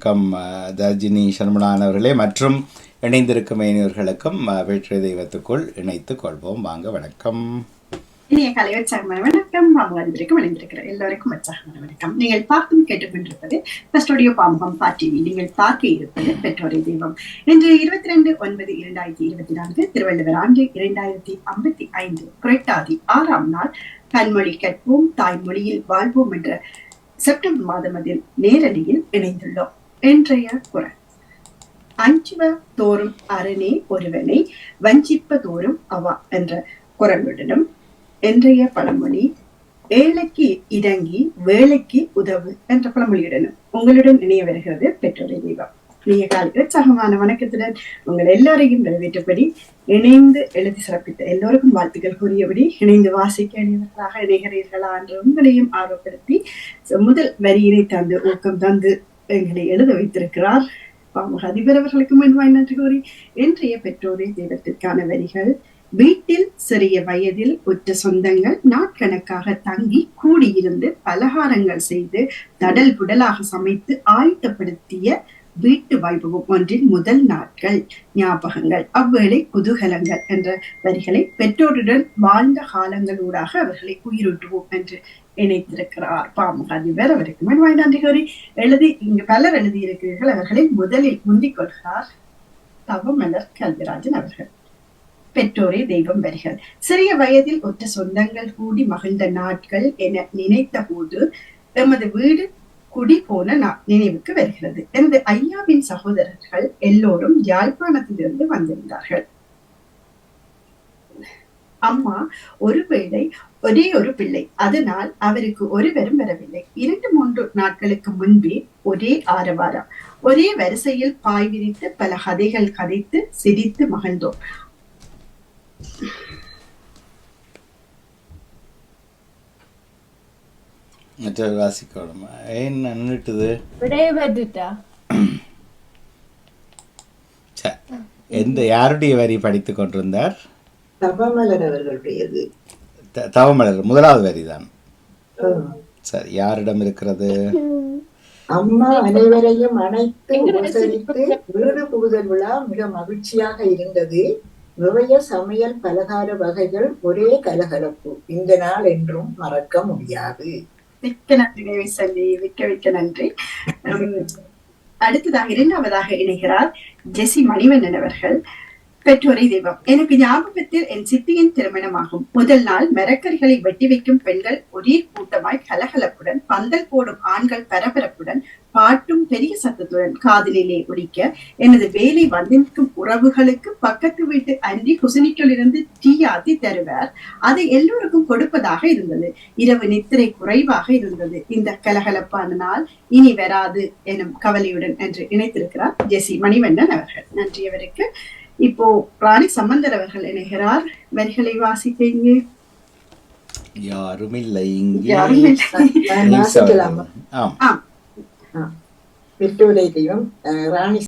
வணக்கம் தர்ஜினி சர்மலான் அவர்களே மற்றும் இணைந்திருக்கும் இணையர்களுக்கும் அஹ், தெய்வத்துக்குள் இணைத்துக் கொள்வோம். வாங்க வணக்கம். இனிய கலை உற்சாகமான வணக்கம். பாம்பு வந்திருக்கும் இணைந்திருக்கிற எல்லோருக்கும் உற்சாகமான வணக்கம். நீங்கள் பார்த்தும் கேட்டுக்கொண்டிருப்பது ஸ்டுடியோ பாம்பகம் பா டிவி நீங்கள் பார்க்க இருப்பது பெற்றோரை தெய்வம். இன்று இருபத்தி ரெண்டு ஒன்பது இரண்டாயிரத்தி இருபத்தி நான்கு திருவள்ளுவர் ஆண்டு இரண்டாயிரத்தி ஐம்பத்தி ஐந்து குறைட்டாதி ஆறாம் நாள் கண்மொழி கற்போம் தாய்மொழியில் வாழ்வோம் என்ற செப்டம்பர் மாதம் அதில் நேரடியில் இணைந்துள்ளோம். இன்றைய குரல் அஞ்சுவ தோறும் அரணே ஒருவனை வஞ்சிப்ப தோறும் அவா என்ற குரலுடனும் இன்றைய பழமொழி ஏழைக்கு இறங்கி வேலைக்கு உதவு என்ற பழமொழியுடனும் உங்களுடன் இணைய வருகிறது பெற்றோரை தெய்வம் நீங்க காலை உற்சாகமான வணக்கத்துடன் உங்கள் எல்லாரையும் நிறைவேற்றபடி இணைந்து எழுதி சிறப்பித்த எல்லோருக்கும் வாழ்த்துக்கள் கூறியபடி இணைந்து வாசிக்க இணையவர்களாக இணைகிறீர்களா என்று உங்களையும் ஆர்வப்படுத்தி முதல் வரியினை தந்து ஊக்கம் தந்து எங்களை எழுத வைத்திருக்கிறார். பாமக அதிபர் அவர்களுக்கு முன்பாய் நன்றி கூறி இன்றைய பெற்றோரை தெய்வத்திற்கான வரிகள். வீட்டில் சிறிய வயதில் உற்ற சொந்தங்கள் நாட்கணக்காக தங்கி கூடியிருந்து பலகாரங்கள் செய்து தடல் புடலாக சமைத்து ஆயத்தப்படுத்திய வீட்டு வைபவம் ஒன்றின் முதல் நாட்கள். ஞாபகங்கள் அவ்வேளை குதூகலங்கள் என்ற வரிகளை பெற்றோருடன் வாழ்ந்த காலங்களூடாக அவர்களை உயிரூட்டுவோம் என்று இணைத்திருக்கிறார். பாமக வேற அவருக்கு மண்வாய் நன்றி எழுதி இங்கு பலர் எழுதியிருக்கிறீர்கள். அவர்களை முதலில் முந்திக் கொள்கிறார் தவமலர் கல்விராஜன் அவர்கள். பெற்றோரே தெய்வம் வருகள். சிறிய வயதில் ஒற்ற சொந்தங்கள் கூடி மகிழ்ந்த நாட்கள் என நினைத்த போது எமது வீடு குடி போன நினைவுக்கு வருகிறது. எனது ஐயாவின் சகோதரர்கள் எல்லோரும் யாழ்ப்பாணத்திலிருந்து வந்திருந்தார்கள். அம்மா ஒருவேளை ஒரே ஒரு பிள்ளை. அதனால் அவருக்கு ஒருவரும் வரவில்லை. இரண்டு மூன்று நாட்களுக்கு முன்பே ஒரே ஆரவாரம். ஒரே வரிசையில் பாய் விரித்து பல கதைகள் கதைத்து சிரித்து மகிழ்ந்தோம். மற்ற வாசிக்கணும் ஏன் நின்றுட்டுது? விடைபெற்றுட்டா எந்த யாருடைய வரி படித்து கொண்டிருந்தார்? தபமலர் அவர்களுடையது. தவமலர் முதலாவது வரிதான். ஆம். சரி யாரிடம் இருக்கிறது? அம்மா அனைவரையும் அணைத்து உபசரித்து வீடு புகுதல் விழா மிக மகிழ்ச்சியாக இருந்தது. நிறைய சமையல் பலகார வகைகள் ஒரே கலகலப்பு. இந்த நாள் என்றும் மறக்க முடியாது. மிக்க நன்றி சந்தி மிக்க மிக்க நன்றி. அடுத்ததாக இரண்டாவதாக இணைகிறார் ஜெசி மணிவண்ணன் அவர்கள். பெற்றோரை தெய்வம். எனக்கு ஞாபகத்தில் என் சித்தியின் திருமணமாகும். முதல் நாள் மரக்கறிகளை வெட்டி வைக்கும் பெண்கள் ஒரே கூட்டமாய் கலகலப்புடன் பந்தல் போடும் ஆண்கள் பரபரப்புடன் பாட்டும் பெரிய சத்தத்துடன் காதலிலே ஒலிக்க எனது வேலை வந்து நிற்கும் உறவுகளுக்கு பக்கத்து வீட்டு அன்றி குசினிக்கிலிருந்து டீ ஆத்தி தருவார். அதை எல்லோருக்கும் கொடுப்பதாக இருந்தது. இரவு நித்திரை குறைவாக இருந்தது. இந்த கலகலப்பான நாள் இனி வராது எனும் கவலையுடன் என்று இணைத்திருக்கிறார் ஜெசி மணிவண்ணன் அவர்கள். நன்றி அவருக்கு. இப்போ ராணி சம்பந்தர் அவர்கள் இணைகிறார் வரிகளை வாசிப்பீங்க யாரும் இல்லை இங்கே யாரும் இல்லை. நான் வாசிக்கலாமா ஆம். ஆம் பெற்றோரை தெய்வம் ராணி